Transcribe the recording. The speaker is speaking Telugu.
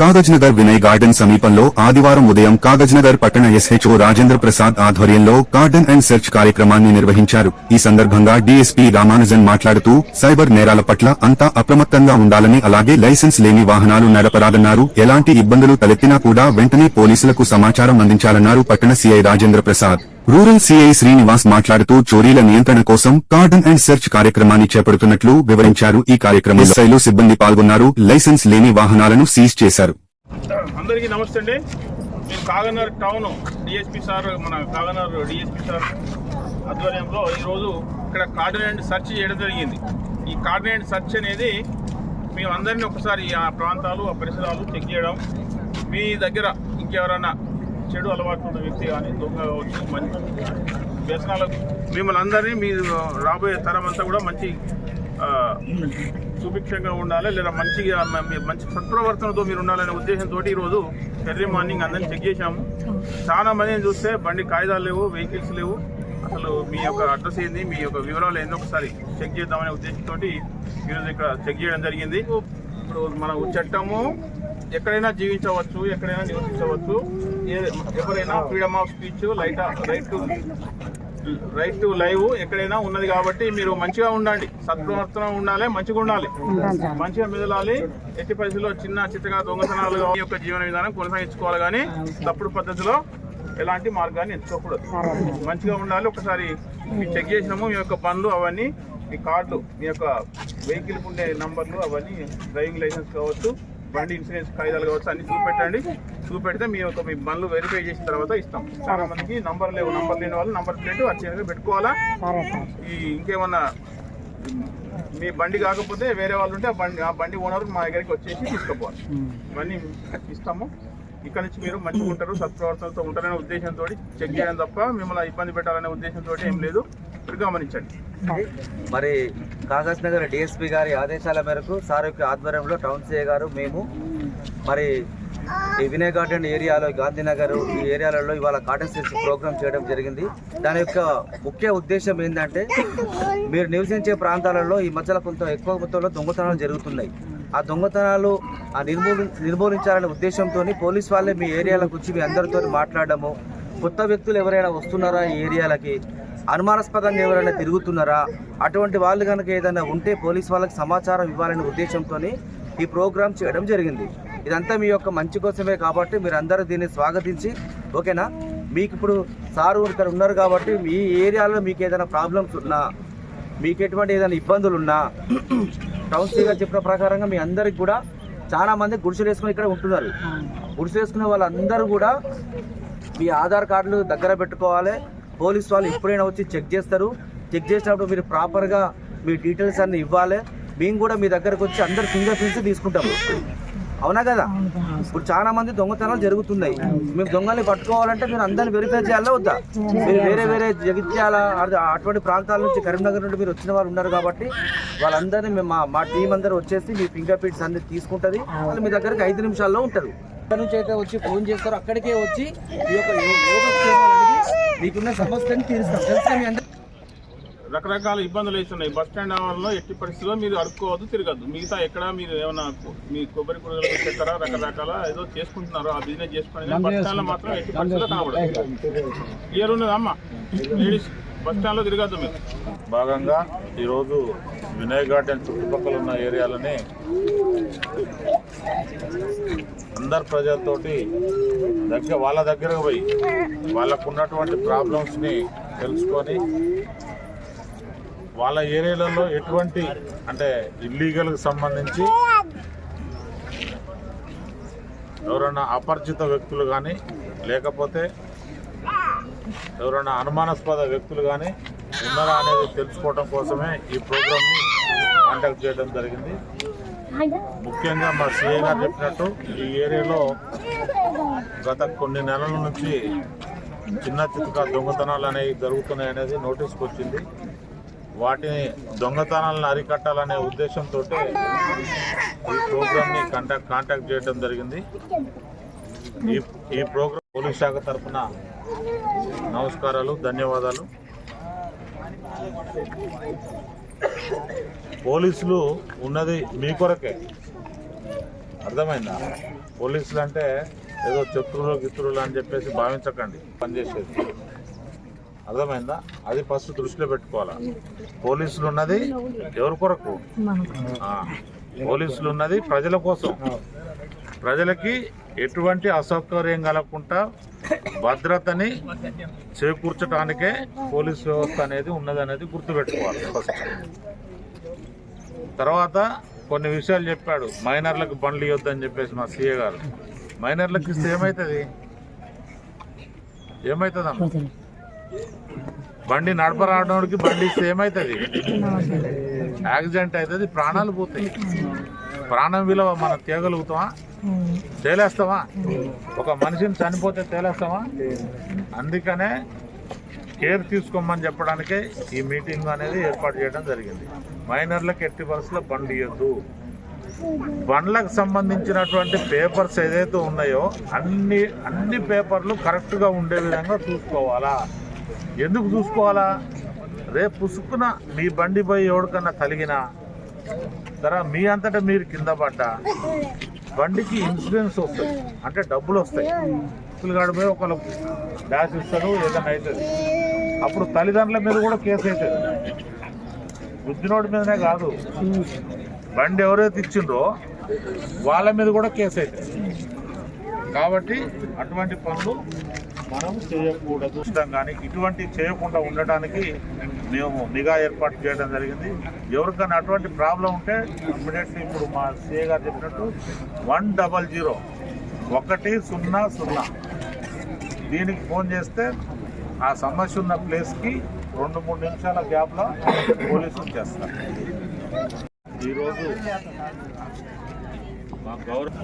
కాగజ్నగర్ వినయ్ గార్డెన్ సమీపంలో ఆదివారం ఉదయం కాగజ్నగర్ పట్టణ ఎస్హెచ్ఓ రాజేంద్ర ప్రసాద్ ఆధ్వర్యంలో గార్డెన్ అండ్ సెర్చ్ కార్యక్రమాన్ని నిర్వహించారు. ఈ సందర్భంగా డీఎస్పీ రామానుజన్ మాట్లాడుతూ సైబర్ నేరాల పట్ల అంతా అప్రమత్తంగా ఉండాలని అలాగే లైసెన్స్ లేని వాహనాలు నడపరాదన్నారు. ఎలాంటి ఇబ్బందులు తలెత్తినా కూడా వెంటనే పోలీసులకు సమాచారం అందించాలన్నారు పట్టణ CI Rajendra Prasad. Rural CI Srinivas మాట్లాడుతూ చోరీల నియంత్రణ కోసం కార్డన్ అండ్ సెర్చ్ కార్యక్రమాన్ని చేపడుతున్నట్లు వివరించారు. ఈ కార్యక్రమంలో ఎస్ఐలు సిబ్బంది పాల్గొన్నారు. లైసెన్స్ లేని వాహనాలను సీజ్ చేశారు. అందరికీ నమస్తే అండి. మేము కాగనర్ టౌన్ డిఎస్పీ సార్ మన కాగనర్ డిఎస్పీ సార్ ఆధ్వర్యంలో ఈరోజు ఇక్కడ కార్డినెంట్ సెర్చ్ చేయడం జరిగింది. ఈ కార్డినెంట్ సెర్చ్ అనేది మేము అందరినీ ఒకసారి ఆ ప్రాంతాలు ఆ పరిసరాలు చెక్ చేయడం మీ దగ్గర ఇంకెవరైనా చెడు అలవాటు ఉన్న వ్యక్తి కానీ దొంగ కావచ్చు మంచి వ్యసనాలకు మిమ్మల్ని అందరినీ మీ రాబోయే తరం అంతా కూడా మంచి సుభిక్షంగా ఉండాలి లేదా మంచిగా మీ- మంచి సత్ప్రవర్తనతో మీరు ఉండాలనే ఉద్దేశంతో ఈరోజు ఎర్లీ మార్నింగ్ అందరిని చెక్ చేశాము. చాలా మందిని చూస్తే బండి కాగితాలు లేవు వెహికల్స్ లేవు. అసలు మీ యొక్క అడ్రస్ ఏంది మీ యొక్క వివరాలు ఏందో ఒకసారి చెక్ చేద్దామనే ఉద్దేశంతో ఈరోజు ఇక్కడ చెక్ చేయడం జరిగింది. ఇప్పుడు మన చట్టము ఎక్కడైనా జీవించవచ్చు ఎక్కడైనా నివసించవచ్చు. ఎవరైనా freedom of speech light right to right to live ఎక్కడైనా ఉన్నది కాబట్టి మీరు మంచిగా ఉండండి. సత్ప్రవర్తన ఉండాలి మంచిగా ఉండాలి. మంచిగా మెదలాలి. ఎట్టి పరిస్థితుల్లో చిన్న చిత్తగా దొంగతనాలు యొక్క జీవన విధానం కొనసాగించుకోవాలి కానీ తప్పుడు పద్ధతిలో ఎలాంటి మార్గాన్ని ఎంచుకోకూడదు. మంచిగా ఉండాలి. ఒకసారి మీ చెక్ చేసినాము మీ యొక్క పనులు అవన్నీ మీ కార్డులు మీ యొక్క వెహికల్ ఉండే నంబర్లు అవన్నీ డ్రైవింగ్ లైసెన్స్ కావచ్చు బండి ఇన్సూరెన్స్ కాగితాలు కావచ్చు అన్ని చూపెట్టండి. చూపెడితే మీ యొక్క మీ బండ్లు వెరిఫై చేసిన తర్వాత ఇస్తాం. చాలా మందికి నంబర్ లేవు. నంబర్ లేని వాళ్ళు నంబర్ ప్లేట్ వచ్చేది పెట్టుకోవాలా? ఈ ఇంకేమన్నా మీ బండి కాకపోతే వేరే వాళ్ళు ఉంటే ఆ బండి ఆ బండి ఓనర్ మా దగ్గరికి వచ్చేసి తీసుకుపోవాలి. ఇవన్నీ ఇస్తాము. ఇక్కడ నుంచి మీరు మంచిగా ఉంటారు సత్ప్రవర్తనతో ఉంటారనే ఉద్దేశంతో చెక్ చేయడం తప్ప మిమ్మల్ని ఇబ్బంది పెట్టాలనే ఉద్దేశంతో ఏం లేదు. మీరు గమనించండి. మరి కాగజ్ నగర్ డిఎస్పీ గారి ఆదేశాల మేరకు సార్ యొక్క ఆధ్వర్యంలో టౌన్ సిఏ గారు మేము మరి ఈ వినయ్ గార్డెన్ ఏరియాలో గాంధీనగర్ ఈ ఏరియాలలో ఇవాళ కాటన్ సిల్స్ ప్రోగ్రామ్ చేయడం జరిగింది. దాని యొక్క ముఖ్య ఉద్దేశం ఏంటంటే మీరు నివసించే ప్రాంతాలలో ఈ మధ్యలో కొంత ఎక్కువ మొత్తంలో దొంగతనాలు జరుగుతున్నాయి. ఆ దొంగతనాలు ఆ నిర్మూలి నిర్మూలించాలనే ఉద్దేశంతో పోలీస్ వాళ్ళే మీ ఏరియాలకు వచ్చి మీ అందరితో మాట్లాడడము. కొత్త వ్యక్తులు ఎవరైనా వస్తున్నారా ఈ ఏరియాలకి? అనుమానాస్పదంగా ఎవరైనా తిరుగుతున్నారా? అటువంటి వాళ్ళు కనుక ఏదైనా ఉంటే పోలీస్ వాళ్ళకి సమాచారం ఇవ్వాలనే ఉద్దేశంతో ఈ ప్రోగ్రామ్ చేయడం జరిగింది. ఇదంతా మీ యొక్క మంచి కోసమే కాబట్టి మీరు అందరూ దీన్ని స్వాగతించి ఓకేనా? మీకు ఇప్పుడు సారు ఇక్కడ ఉన్నారు కాబట్టి మీ ఏరియాలో మీకు ఏదైనా ప్రాబ్లమ్స్ ఉన్నా మీకు ఎటువంటి ఏదైనా ఇబ్బందులు ఉన్నా కౌన్సిల్ గారు చెప్పిన ప్రకారంగా మీ అందరికి కూడా చాలా మంది గుడిసెలు వేసుకుని ఇక్కడ ఉంటున్నారు. గుడిసెలు వేసుకునే వాళ్ళందరూ కూడా మీ ఆధార్ కార్డులు దగ్గర పెట్టుకోవాలి. పోలీస్ వాళ్ళు ఎప్పుడైనా వచ్చి చెక్ చేస్తారు. చెక్ చేసినప్పుడు మీరు ప్రాపర్గా మీ డీటెయిల్స్ అన్ని ఇవ్వాలి. మేము కూడా మీ దగ్గరకు వచ్చి అందరు ఫింగర్ ప్రింట్స్ తీసుకుంటాము అవునా కదా? ఇప్పుడు చాలా మంది దొంగతనాలు జరుగుతున్నాయి. మేము దొంగల్ని పట్టుకోవాలంటే మీరు అందరిని వెరిఫై చేయాలా వద్దా? మీరు వేరే వేరే జగిత్యాల అటువంటి ప్రాంతాల నుంచి కరీంనగర్ నుండి మీరు వచ్చిన వాళ్ళు ఉన్నారు కాబట్టి వాళ్ళందరినీ మేము మా మా టీం అందరూ వచ్చేసి మీ ఫింగర్ ప్రింట్స్ అన్ని తీసుకుంటుంది. వాళ్ళు మీ దగ్గరికి ఐదు నిమిషాల్లో ఉంటారు. ఎక్కడి నుంచి అయితే వచ్చి ఫోన్ చేస్తారో. అక్కడికే వచ్చి ఈ యొక్క మీకున్న సమస్యని తీరుస్తాం. తెలుసా మీ? రకరకాల ఇబ్బందులు వేస్తున్నాయి. బస్ స్టాండ్ ఆవరణలో ఎట్టి పరిస్థితుల్లో మీరు అడుక్కోవద్దు తిరగద్దు. మిగతా ఎక్కడ మీరు ఏమైనా మీ కొబ్బరి కూరగాయలు చక్కెర రకరకాల ఏదో చేసుకుంటున్నారు? ఆ బిజినెస్ చేసుకుని బస్ స్టాండ్లో మాత్రం ఎట్టి పరిస్థితుల్లో కనబడదు క్లియర్ ఉన్నదా అమ్మా? లేడీస్ బస్ స్టాండ్లో తిరగద్దు మీరు. భాగంగా ఈరోజు వినయ్ గార్డెన్ చుట్టుపక్కల ఉన్న ఏరియాలని అందరు ప్రజలతోటి దగ్గర వాళ్ళ దగ్గరకు పోయి వాళ్ళకు ఉన్నటువంటి ప్రాబ్లమ్స్ని తెలుసుకొని వాళ్ళ ఏరియాలలో ఎటువంటి అంటే ఇల్లీగల్కి సంబంధించి ఎవరైనా అపరిచిత వ్యక్తులు కానీ లేకపోతే ఎవరైనా అనుమానాస్పద వ్యక్తులు కానీ ఉన్నారా అనేది తెలుసుకోవడం కోసమే ఈ ప్రోగ్రామ్ని కాంటాక్ట్ చేయడం జరిగింది. ముఖ్యంగా మా సీఏ గారు చెప్పినట్టు ఈ ఏరియాలో గత కొన్ని నెలల నుంచి చిన్న చితక దొంగతనాలు అనేవి జరుగుతున్నాయి అనేది నోటీస్కి వచ్చింది. వాటిని దొంగతనాలను అరికట్టాలనే ఉద్దేశంతో ఈ ప్రోగ్రామ్ని కాంటాక్ట్ కాంటాక్ట్ చేయడం జరిగింది. ఈ ఈ ప్రోగ్రాం పోలీస్ శాఖ తరఫున నమస్కారాలు ధన్యవాదాలు. పోలీసులు ఉన్నది మీ కొరకే. అర్థమైందా? పోలీసులు అంటే ఏదో శత్రువులు గిత్రులు అని చెప్పేసి భావించకండి. పనిచేసేది. అర్థమైందా? అది ఫస్ట్ దృష్టిలో పెట్టుకోవాలా. పోలీసులు ఉన్నది ఎవరి కొరకు? పోలీసులు ఉన్నది ప్రజల కోసం. ప్రజలకి ఎటువంటి అసౌకర్యం కలగకుండా భద్రతని చేకూర్చడానికే పోలీస్ వ్యవస్థ అనేది ఉన్నది అనేది గుర్తుపెట్టుకోవాలి ఫస్ట్ తర్వాత కొన్ని విషయాలు చెప్పాడు. మైనర్లకు బండ్లు ఇవ్వద్దని చెప్పేసి మా సీఏ గారు. మైనర్లకు ఇస్తే ఏమవుతుంది ఏమవుతుందమ్మా బండి నడపరాడడానికి బండి ఇస్తే ఏమవుతుంది యాక్సిడెంట్ అవుతుంది ప్రాణాలు పోతాయి. ప్రాణం విలువ మనం తేగలుగుతామా? తేలేస్తామా? ఒక మనిషిని చనిపోతే తేలేస్తామా? అందుకనే కేర్ తీసుకోమని చెప్పడానికే ఈ మీటింగ్ అనేది ఏర్పాటు చేయడం జరిగింది. మైనర్లకు ఎట్టి పరిస్థితుల్లో బండి ఇవ్వద్దు బండ్లకు సంబంధించినటువంటి పేపర్స్ ఏదైతే ఉన్నాయో అన్ని అన్ని పేపర్లు కరెక్ట్గా ఉండే విధంగా చూసుకోవాలా? ఎందుకు చూసుకోవాలా? రేపు పుసుకున మీ బండి పోయి ఎవరికన్నా తలిగినా ధర మీ అంతటా మీరు కింద పడ్డా? బండికి ఇన్సూరెన్స్ వస్తుంది. అంటే డబ్బులు వస్తాయి. పిల్లగాడు పోయి ఒకళ్ళు డాష్ ఇస్తారు ఏదైనా అవుతుంది. అప్పుడు తల్లిదండ్రుల మీద కూడా కేసు అవుతుంది. బుద్ధినోడి మీదనే కాదు. బండి ఎవరైతే ఇచ్చిండ్రో వాళ్ళ మీద కూడా కేసు అవుతుంది. కాబట్టి అటువంటి పనులు మనం చేయకూడదు. కానీ ఇటువంటి చేయకుండా ఉండటానికి మేము నిఘా ఏర్పాటు చేయడం జరిగింది. ఎవరికైనా అటువంటి ప్రాబ్లం ఉంటే ఇమ్మీడియట్లీ ఇప్పుడు మా సిఏ గారు చెప్పినట్టు వన్ డబల్ జీరో ఒకటి సున్నా సున్నా దీనికి ఫోన్ చేస్తే ఆ సమస్య ఉన్న ప్లేస్కి రెండు మూడు నిమిషాల గ్యాప్లో పోలీసులు చేస్తారు ఈరోజు మా గౌరవ